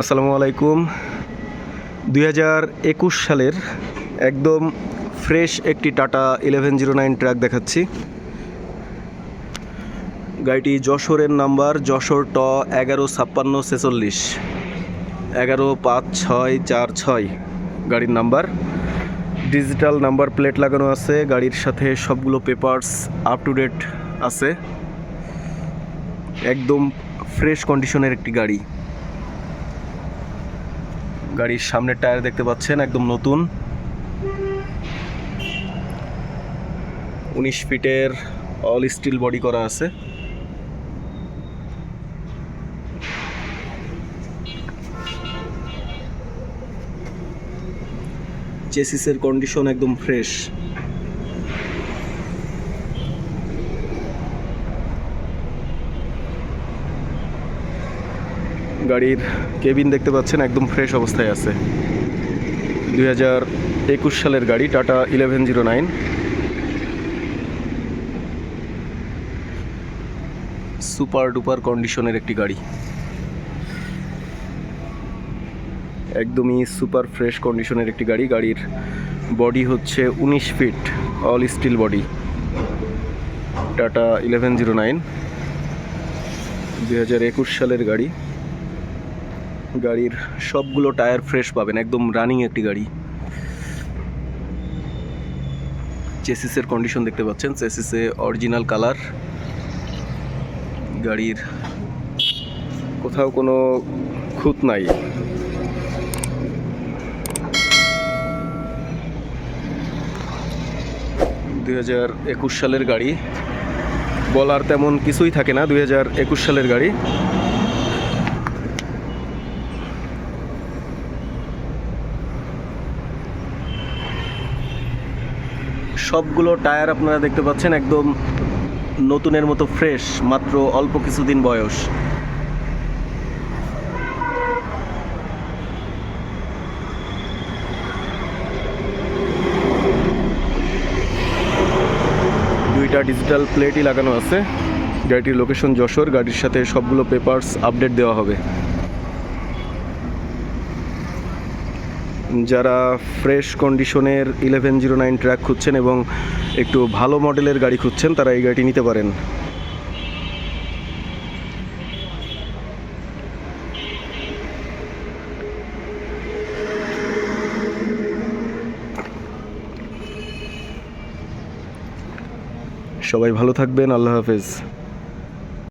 আসসালামু আলাইকুম। দুই হাজার একুশ সালের একদম ফ্রেশ একটি Tata eleven zero nine track দেখাচ্ছি। গাড়িটি যশোরের নাম্বার, যশোর ট এগারো ছাপ্পান্ন ছেচল্লিশ। এগারো পাঁচ ছয় চার ছয় গাড়ির নাম্বার। ডিজিটাল নাম্বার প্লেট লাগানো আছে, গাড়ির সাথে সবগুলো পেপারস আপ টু ডেট আছে। একদম ফ্রেশ কন্ডিশনের একটি গাড়ি। গাড়ির সামনের টায়ার দেখতে পাচ্ছেন, একদম নতুন। উনিশ ফিটের অল স্টিল বডি করা আছে। চেসিসের কন্ডিশন একদম ফ্রেশ গাড়ির কেবিন দেখতে পাচ্ছেন, একদম ফ্রেশ অবস্থায় আছে। দুই হাজার একুশ সালের গাড়ি, Tata eleven zero nine. Super duper কন্ডিশনের একটি গাড়ি। একদমই সুপার ফ্রেশ কন্ডিশনের একটি গাড়ি। গাড়ির বডি হচ্ছে উনিশ feet, all steel body. Tata eleven zero nine. দুই হাজার একুশ সালের গাড়ি। গাড়ির সবগুলো টায়ার ফ্রেশ পাবেন, একদম রানিং একটি গাড়ি। চেসিসের কন্ডিশন দেখতে পাচ্ছেন চেসিসে অরিজিনাল কালার গাড়ির কোথাও কোনো খুঁত নাই। দুই হাজার একুশ সালের গাড়ি। বলার তেমন কিছুই থাকে না, দুই হাজার একুশ সালের গাড়ি। সবগুলো টায়ার আপনারা দেখতে পাচ্ছেন, একদম নতুনের মতো ফ্রেশ, মাত্র অল্প কিছুদিন বয়স। দুইটা ডিজিটাল প্লেটই লাগানো আছে। গাড়িটির লোকেশন যশোর, গাড়ির সাথে সবগুলো পেপারস আপডেট দেওয়া হবে। যারা ফ্রেশ কন্ডিশনের ইলেভেন জিরো নাইন ট্র্যাক খুঁজছেন এবং একটু ভালো মডেলের গাড়ি খুঁজছেন, তারা এই গাড়িটি নিতে পারেন। সবাই ভালো থাকবেন, আল্লাহ হাফেজ।